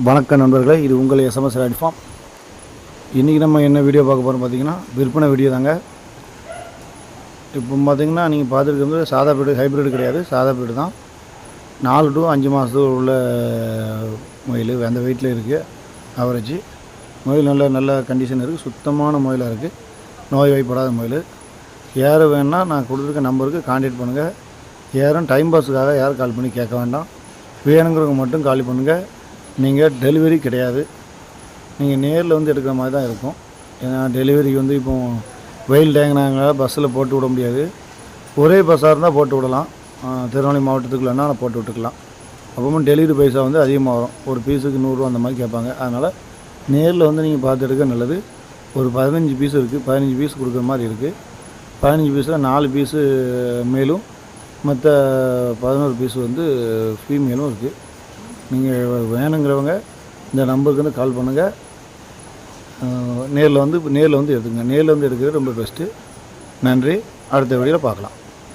வணக்கம் நண்பர்களே இது உங்கள் எஸ்எம்எஸ் ராட்ஃபார்ம் இன்றைக்கி நம்ம என்ன வீடியோ பார்க்க போகிறோம் பார்த்தீங்கன்னா விற்பனை வீடியோ தாங்க. இப்போ பார்த்திங்கன்னா நீங்கள் பார்த்துருக்கிறது சாதா பீடு ஹைப்ரிட் கிடையாது. சாதா பீடு தான். நாலு டு அஞ்சு மாதத்துக்கு உள்ள முயல் அந்த வெயிட்டில் இருக்குது அவரேஜ் முயல் நல்ல நல்ல கண்டிஷன் இருக்குது சுத்தமான முயலாக இருக்குது நோய் வாய்ப்படாத முயல். யார் வேணால் நான் கொடுத்துருக்க நம்பருக்கு கான்டாக்ட் பண்ணுங்கள் யாரும் டைம் பாஸுக்காக யாரும் கால் பண்ணி கேட்க வேண்டாம். வேணுங்கிறவங்க மட்டும் கால் பண்ணுங்கள் நீங்கள் டெலிவரி கிடையாது. நீங்கள் நேரில் வந்து எடுக்கிற மாதிரி தான் இருக்கும். ஏன்னா டெலிவரிக்கு வந்து இப்போ வெயில் டேங்கினாங்க பஸ்ஸில் போட்டு விட முடியாது. ஒரே பஸ்ஸாக இருந்தால் போட்டு விடலாம். திருநெல்வேலி மாவட்டத்துக்குள்ளனா போட்டு விட்டுக்கலாம். அப்பவும் டெலிவரி பைசா வந்து அதிகமாக வரும். ஒரு பீஸுக்கு நூறுரூவா அந்த மாதிரி கேட்பாங்க. அதனால் நேரில் வந்து நீங்கள் பார்த்து எடுக்க நல்லது. ஒரு பதினஞ்சு பீஸ் இருக்குது பதினஞ்சு பீஸ் கொடுக்குற மாதிரி இருக்குது பதினஞ்சு பீஸில் நாலு பீஸு மேலும். மற்ற பதினோரு பீஸ் வந்து ஃபீமேலும் இருக்குது நீங்கள் வேணுங்கிறவங்க இந்த நம்பருக்கு வந்து கால் பண்ணுங்கள் நேரில் வந்து நேரில் வந்து எடுத்துங்க. நேரில் வந்து எடுக்கிறது ரொம்ப பெஸ்ட்டு நன்றி. அடுத்த வீடியோவில் பார்க்கலாம்.